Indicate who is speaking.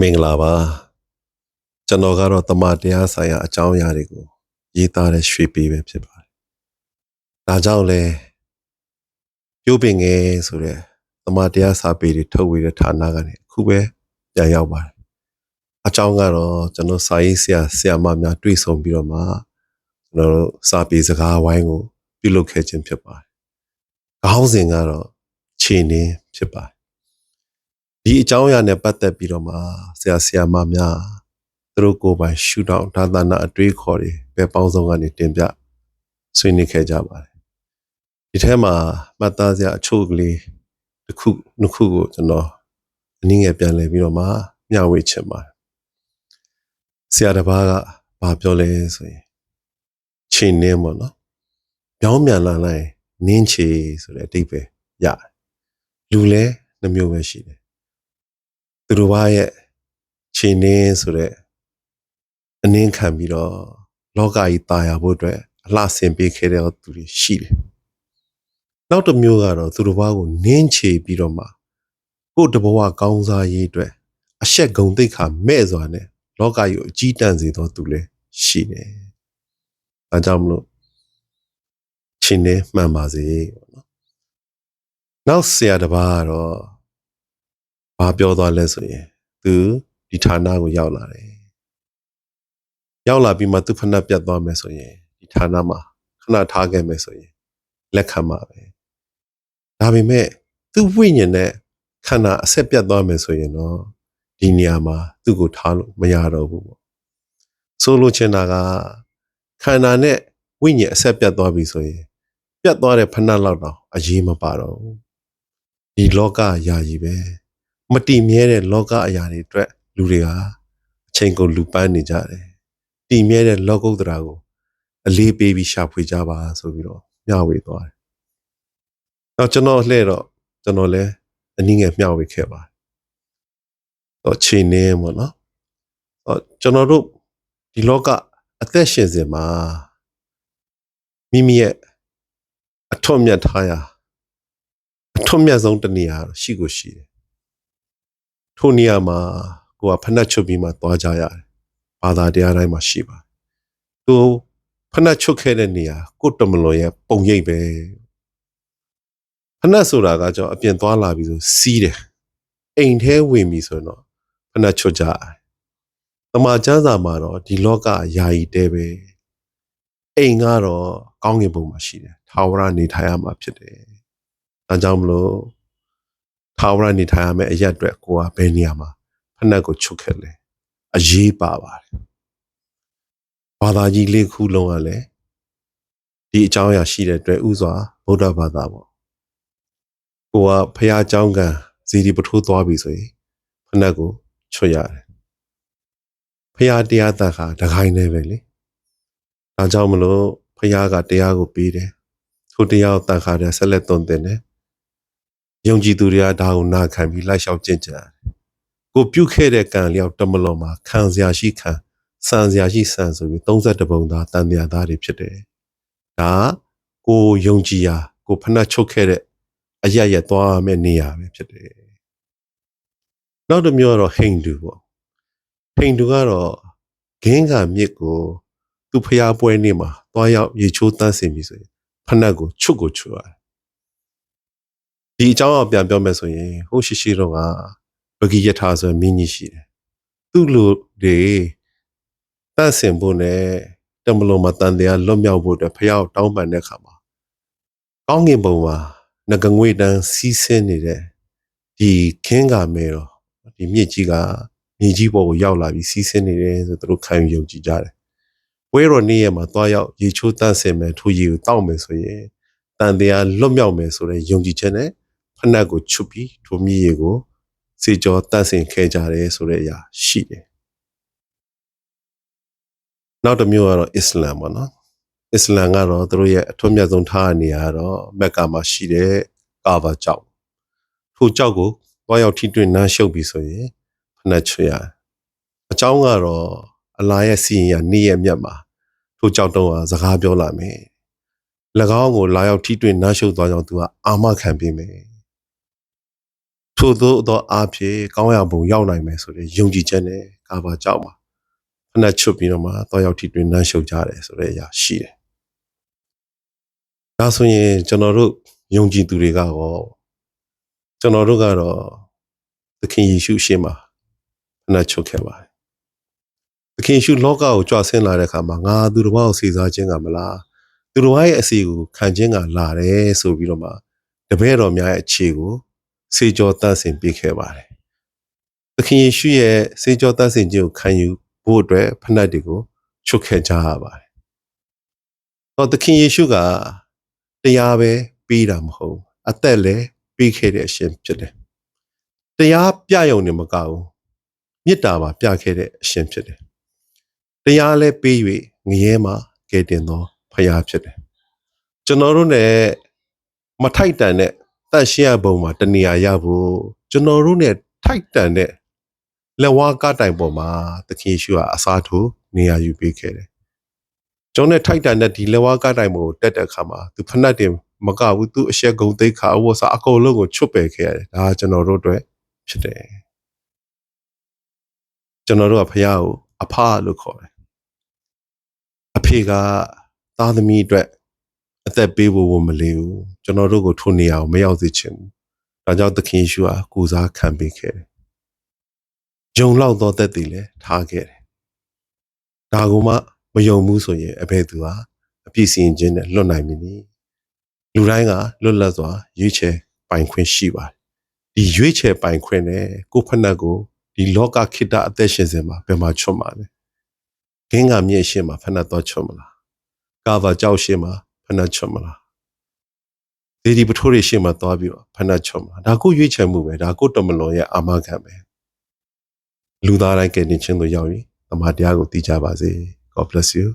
Speaker 1: မင်္ဂလာပါကျွန်တော်ကတော့တမန်တရားဆိုင်ရာအကြောင်းအရာတွေကိုရေးသားတဲ့ရွှေပေပဲဖြစ်ပါတယ်ဒါကြောင့်လဲပြုပင်ငယ်ဆိုတဲ့တမန်တရားစာပေတွေထုတ်ဝေတဲ့ဌာနကနေအခုပဲပြန်ရောက်ပါတယ်အကြောင်းကတော့ကျွန်တော်စာရေးဆရာဆရာမများတွေ့ဆုံပြီးတော့မှကျွန်တော်တို့စာပေစကားဝိုင်းကိုပြုလုပ်ခဲ့ခြင်းဖြစ်ပါတယ်ခေါင်းစဉ်ကတော့ခြေနင်းဖြစ်ပါတယ် ဒီအကြောင်းအရာနဲ့ပတ်သက်ပြီးတော့မှဆရာဆရာမများသူတို့ကိုယ်ပိုင်ရှုထောင့်ဒါသနာအတွေးခေါ်တွေပဲပေါင်းစုံကနေတင်ပြဆွေးနွေးခဲ့ကြပါတယ်ဒီထဲမှာမှတ်သားစရာအချို့ကလေးတစ်ခုနှစ်ခုကိုကျွန်တော်အနည်းငယ်ပြန်လည်ပြီးတော့မှမျှဝေချင်ပါတယ်ဆရာတစ်ပါးကဘာပြောလဲဆိုရင်ချင်းနင်းပေါ့နော်ပြောင်းပြန်လာလိုက်နင်းချေဆိုတဲ့အတိတ်ပဲရတယ်လူလဲနှမျိုးပဲရှိတယ် သူတို့ဘာရဲ့ခြေနင်းဆိုတဲ့အနင်းခံပြီးတော့လောကကြီးตายရဖို့အတွက်အလှဆင်ပေးခဲ့တဲ့သူတွေရှိတယ်။နောက်တစ်မျိုးကတော့သူတို့ဘာကိုနင်းချေပြီးတော့မှကိုယ့်တဘဝကောင်းစားရေးအတွက်အဆက်ဂုံတိတ်ခါမဲ့စွာနဲ့လောကကြီးကိုအကြီးတန်းစေသောသူလည်းရှိတယ်။အဲကြောင့်မလို့ခြေနင်းမှန်ပါစေပေါ့နော်။နောက်ဆရာတစ်ပါးကတော့ ဘာပြောသွားလဲဆိုရင် သူဒီဌာနကိုရောက်လာတယ်ရောက်လာပြီးမှသူဖဏပြတ်သွားမယ်ဆိုရင်ဒီဌာနမှာခဏထားခဲ့မယ်ဆိုရင်လက်ခံပါပဲဒါပေမဲ့သူဝိညာဉ်နဲ့ခန္ဓာအဆက်ပြတ်သွားမယ်ဆိုရင်တော့ဒီနေရာမှာသူ့ကိုထားလို့မရတော့ဘူးပေါ့ဆိုလိုချင်တာကခန္ဓာနဲ့ဝိညာဉ်အဆက်ပြတ်သွားပြီဆိုရင် ပြတ်သွားတဲ့ဖဏလောက်တော့အရေးမပါတော့ဘူးဒီလောကယာယီပဲ မတည်မြဲတဲ့လောကအရာတွေအတွက်လူတွေဟာအချိန်ကုန်လူပန်းနေကြတယ်။တည်မြဲတဲ့လောကုတ္တရာကိုအလေးပေးပြီးရှာဖွေကြပါဆိုပြီးတော့မျှဝေသွားတယ်။နောက်ကျွန်တော်လှည့်တော့ကျွန်တော်လည်းအနည်းငယ်မျှဝေခဲ့ပါတယ်။တော့ချိန်နေပေါ့နော်။တော့ကျွန်တော်တို့ဒီလောကအသက်ရှင်စဉ်မှာမိမိရဲ့အထွတ်မြတ်ထားရာအထွတ်မြတ်ဆုံးတစ်နေရာရှိကိုရှိတယ် ထိုနေရာမှာကိုကဖနှက်ချုပ်ပြီးမှသွားကြရတယ်။ဘာသာတရားတိုင်းမှာရှိပါတယ်။သူဖနှက်ချုပ်ခဲ့တဲ့နေရာကိုတမလွန်ရဲ့ပုံရိပ်ပဲ။ဖနှက်ဆိုတာကကြောင့်အပြင်သွားလာပြီးဆိုစီးတယ်။အိမ်ထဲဝင်ပြီဆိုရင်တော့ဖနှက်ချုပ်ကြတယ်။တမန်ကျမ်းစာမှာတော့ဒီလောကယာယီတဲပဲ။အိမ်ကတော့ကောင်းကင်ဘုံမှာရှိတယ်။ထာဝရနေထိုင်ရမှာဖြစ်တယ်။ဒါကြောင့်မလို့ ထာဝရနေထိုင်ရမယ့်အရက်အတွက်ကိုကဘယ်နေရာမှာဖက်နှက်ကိုချုပ်ခဲ့လဲအရေးပါပါတယ်ဘာသာကြီးလေးခုလုံးကလည်းဒီအကြောင်းအရာရှိတဲ့အတွက်ဥစွာဗုဒ္ဓဘာသာပေါ့ကိုကဖះเจ้าကံဇီဒီပထိုးသွားပြီဆိုရင်ဖက်နှက်ကိုချွတ်ရတယ်ဖះတရားတတ်ခါတခိုင်းနေပဲလေဒါကြောင့်မလို့ဖះကတရားကိုပေးတယ်ထိုတရားကိုတတ်ခါတဲ့ဆက်လက်သွန်သင်တယ် ယုံကြည်သူတွေကဒါကိုနာခံပြီးလိုက်လျှောက်ကျင့်ကြတယ်။ကိုပြုတ်ခဲ့တဲ့ကံလျောက်တမလွန်မှာခံစရာရှိခံစံစရာရှိစံဆိုပြီး32ပုံသားတန်မြာသားတွေဖြစ်တယ်။ဒါကိုယုံကြည်ရာကိုဖနှက်ချုပ်ခဲ့တဲ့အရရက်သွားမဲ့နေရာပဲဖြစ်တယ်။နောက်တစ်မျိုးကတော့ဟိန္ဒူပေါ့။ဟိန္ဒူကတော့ဂင်းကမြစ်ကိုသူဖျားပွဲနေ့မှာသွားရောက်ရေချိုးတန်းစင်ပြီဆိုရင်ဖနှက်ကိုချွတ်ကိုချွတ်ရတယ် ဒီအကြောင်းအပြန်ပြောမယ်ဆိုရင်ဟိုရှိရှိတော့ကဘဂီယထာဆိုရင်မင်းကြီးရှိတယ်သူ့လူတွေတန့်စင်ဖို့နဲ့တမလုံးမှာတန်တရားလွတ်မြောက်ဖို့အတွက်ဖះကိုတောင်းပန်တဲ့အခါမှာကောင်းကင်ဘုံမှာငကငွေတန်းစီးဆင်းနေတဲ့ဒီခင်းကမဲတော့ဒီမြစ်ကြီးကမြေကြီးပေါ်ကိုရောက်လာပြီးစီးဆင်းနေတယ်ဆိုသူတို့ခံယူယုံကြည်ကြတယ်ဝဲတော်နေ့ရက်မှာသွားရောက်ရေချိုးတန့်စင်မယ်ထိုရေကိုတောက်မယ်ဆိုရင်တန်တရားလွတ်မြောက်မယ်ဆိုတဲ့ယုံကြည်ချက်နဲ့ ဖနက်ကိုချွတ်ပြီးထိုမြည်ရည်ကိုစေကြောတန့်စင်ခဲ့ကြတယ်ဆိုတဲ့အရာရှိတယ်။နောက်တစ်မျိုးကတော့အစ္စလမ်ပေါ့နော်။အစ္စလမ်ကတော့သူတို့ရဲ့အထွတ်မြတ်ဆုံးထားတဲ့နေရာကတော့မက်ကာမှာရှိတဲ့ကာဘာကျောက်။ထိုကျောက်ကိုတွားရောက်ထိတွေ့နမ်းရှုပ်ပြီးဆိုရင်ဖနက်ချွတ်ရတယ်။အကြောင်းကတော့အလာရဲ့စီရင်ရနေ့ရက်မြတ်မှာထိုကျောက်တုံးကစကားပြောလာမယ်။၎င်းကိုလာရောက်ထိတွေ့နမ်းရှုပ်သွားကြောင်းသူကအာမခံပေးမယ် ထို့သောသောအားဖြင့်ကောင်းရာဘုံရောက်နိုင်မယ်ဆိုတဲ့ယုံကြည်ချက်နဲ့ကာဘာကြောက်မှာဖဏချွတ်ပြီးတော့မှတော့ရောက်ထိတွင်နှမ်းရှုပ်ကြတယ်ဆိုတဲ့အရာရှိတယ်ဒါဆိုရင်ကျွန်တော်တို့ယုံကြည်သူတွေကရောကျွန်တော်တို့ကတော့သခင်ယေရှုရှေ့မှာဖဏချွတ်ခဲ့ပါတယ်သခင်ယေရှုလောကကိုကြွဆင်းလာတဲ့အခါမှာငါသူတော်ဘာကိုစေစားခြင်းကမလားသူတော်ဘာရဲ့အစီကိုခံခြင်းကလာတယ်ဆိုပြီးတော့မှတပည့်တော်များရဲ့အခြေကို စေကြောတန့်စင်ပေးခဲ့ပါတယ်သခင်ယေရှုရဲ့စေကြောတန့်စင်ခြင်းကိုခံယူဖို့အတွက်ဖဏတ်တွေကိုချွတ်ခဲ့ကြရပါတယ်တော့သခင်ယေရှုကတရားပဲပေးတာမဟုတ်အသက်လည်းပေးခဲ့တဲ့အရှင်ဖြစ်တယ်တရားပြယုံနေမကဘူးမေတ္တာပါပြခဲ့တဲ့အရှင်ဖြစ်တယ်တရားလည်းပေး၍ငရဲမှာကယ်တင်သောဖရာဖြစ်တယ်ကျွန်တော်တို့ ਨੇ မထိုက်တန်တဲ့ တန့်ရှင်းရပုံမှာတနေရာရဖို့ကျွန်တော်တို့ ਨੇ ထိုက်တန်တဲ့လက်ဝါးကားတိုင်ပေါ်မှာသခင်ယေရှုကအစားထိုးနေရာယူပေးခဲ့တယ်ကျွန်တော် ਨੇ ထိုက်တန်တဲ့ဒီလက်ဝါးကားတိုင်ပေါ်ကိုတက်တဲ့အခါမှာသူဖဏတ်တင်မကဘူးသူအရှက်ဂုံသိက္ခာအဝတ်စားအကုန်လုံးကိုချွတ်ပယ်ခဲ့ရတယ်ဒါကကျွန်တော်တို့အတွက်ဖြစ်တယ်ကျွန်တော်တို့ကဖခင်ကိုအဖလို့ခေါ်တယ်အဖေကသားသမီးအတွက် အသက်ပေးဖို့ဝန်မလေးဘူးကျွန်တော်တို့ကိုထိုနေရာကိုမရောက်စေချင်ဘူးဒါကြောင့်သခင်ယေရှုဟာကိုစားခံပေးခဲ့တယ်ယုံလောက်သောသက်တည်လည်းထားခဲ့တယ်ဒါကမှမယုံဘူးဆိုရင်အဘယ်သူဟာအပြည့်စင်ခြင်းနဲ့လွတ်နိုင်မည်နီလူတိုင်းကလွတ်လပ်စွာရွေးချယ်ပိုင်ခွင့်ရှိပါတယ်ဒီရွေးချယ်ပိုင်ခွင့်နဲ့ကိုယ်ဖက်နှက်ကိုဒီလောကခိတ္တအသက်ရှင်စဉ်မှာဘယ်မှာချွတ်မှာလဲဂင်းကမြင့်ရှင်းမှာဖက်နှက်တော့ချွတ်မလားကာဗာကြောက်ရှင်းမှာ ဖက်နှက်ချွတ်မလားဒီဒီပထိုးရရှင်းမှာသွားပြီးတော့ဖက်နှက်ချွတ်မှာဒါကိုရွေးချယ်မှုပဲဒါကိုတမလွန်ရဲ့အာမခံပဲလူသားတိုင်းကယ်တင်ခြင်းတို့ရောက်ရင်တမန်တရားကိုသိကြပါစေ God bless you